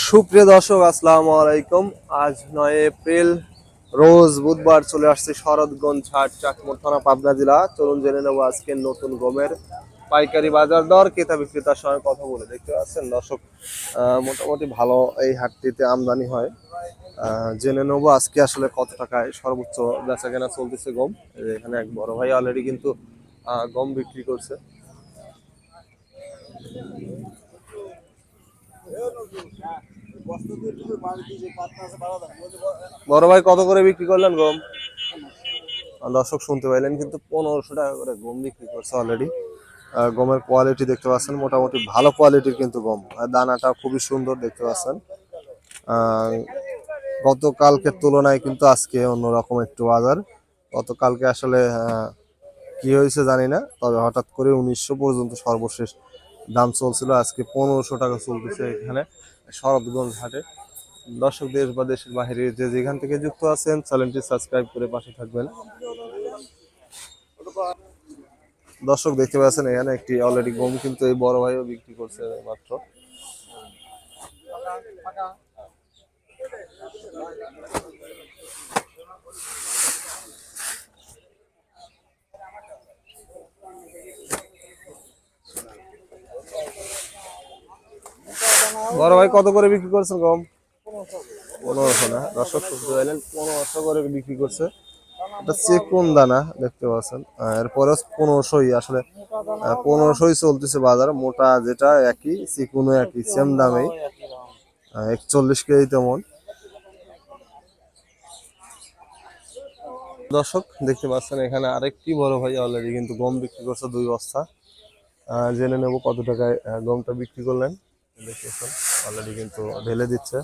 সুপ্রিয় দর্শক, আসসালামু আলাইকুম। আজ নয় এপ্রিল, রোজ বুধবার চলে আসছে শরৎগঞ্জ হাট চাকমোর থানা, পাবনা জেলা। চলুন জেনে নেব আজকের নতুন গমের পাইকারি বাজার দর, ক্রেতা বিক্রেতার সঙ্গে কথা বলে দেখতে পাচ্ছেন দর্শক মোটামুটি ভালো এই হাটটিতে আমদানি হয়। জেনে নেব আজকে আসলে কত টাকায় সর্বোচ্চ বেচা কেনা চলতেছে গম। এখানে এক বড় ভাই অলরেডি কিন্তু গম বিক্রি করছে। বড় ভাই কত করে বিক্রি করলেন গম? দর্শক শুনতে পাইলেন কিন্তু পনেরোশো টাকা করে গম বিক্রি করছে অলরেডি গমের কোয়ালিটি দেখতে পাচ্ছেন, মোটামুটি ভালো কোয়ালিটির কিন্তু গম। দানাটা খুবই সুন্দর দেখতে পাচ্ছেন। গতকালকের তুলনায় কিন্তু আজকে অন্যরকম একটু বাজার। গতকালকে আসলে কি হয়েছে জানি না, তবে হঠাৎ করে উনিশশো পর্যন্ত সর্বশেষ দাম চলছিল আজকে পনেরোশো টাকা চলতেছে এখানে, শরৎগঞ্জ হাটে। দর্শক, দেশ বা দেশের বাইরে যে যেখান থেকে যুক্ত আছেন, চ্যানেলটি সাবস্ক্রাইব করে পাশে থাকবেন। দর্শক, দেখতে পাচ্ছেন এখানে একটি অলরেডি গম কিন্তু এই বড় ভাইও বিক্রি করছে মাত্র। বড় ভাই কত করে বিক্রি করছেন গম? পনেরোশো না। দর্শক, শুনতে পাইলেন, পনেরোশো করে বিক্রি করছে। এটা চেকুন দানা, দেখতে পাচ্ছেন। এরপরে পনেরোশোই, আসলে পনেরোশোই চলতেছে বাজার। মোটা যেটা একই, চিকুনও একই সেম দামেই। একচল্লিশ কেজি তেমন। দর্শক, দেখতে পাচ্ছেন, এখানে আরেকটি বড় ভাই অলরেডি কিন্তু গম বিক্রি করছে দুই বস্তা। জেনে নেব কত টাকায় গমটা বিক্রি করলেন। অলরেডি কিন্তু ঢেলে দিচ্ছে।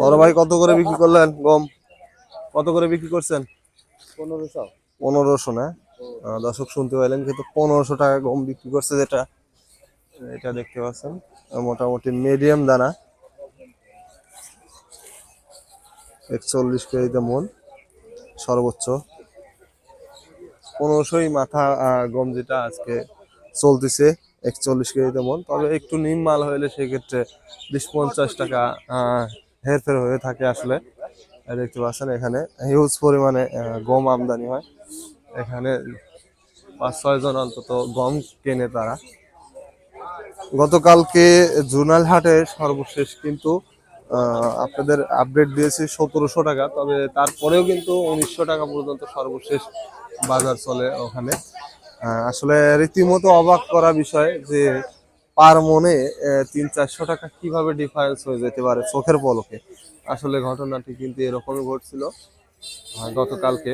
বড় ভাই কত করে বিক্রি করলেন গম? কত করে বিক্রি করছেন? পনেরোশো। পনেরোশো না? দর্শক শুনতে পাইলেন কিন্তু পনেরোশো টাকা গম বিক্রি করছে যেটা। এটা দেখতে পাচ্ছেন। মোটামুটি মিডিয়াম দানা। একচল্লিশ কেজিতে মন সর্বোচ্চ। পনেরোশোই মাথা আহ, গম যেটা আজকে চলতেছে একচল্লিশ কেজিতে মন। তবে একটু নিম মাল হইলে সেক্ষেত্রে বিশ পঞ্চাশ টাকা হেরফের হয়ে থাকে আসলে। দেখতে পাচ্ছেন এখানে হিউজ পরিমাণে গম আমদানি হয়। এখানে পাঁচ ছয় জন অন্তত গম কেনে তারা। গতকালকে জুনাল হাটে সর্বশেষ কিন্তু আপনাদের আপডেট দিয়েছি সতেরোশো টাকা, তবে তারপরেও কিন্তু উনিশশো টাকা পর্যন্ত সর্বশেষ বাজার চলে ওখানে। আসলে রীতিমতো অবাক করা বিষয় যে পার মনে তিন চারশো টাকা কীভাবে ডিফারেন্স হয়ে যেতে পারে চোখের পলকে? আসলে ঘটনাটি কিন্তু এরকমই ঘটছিল গতকালকে।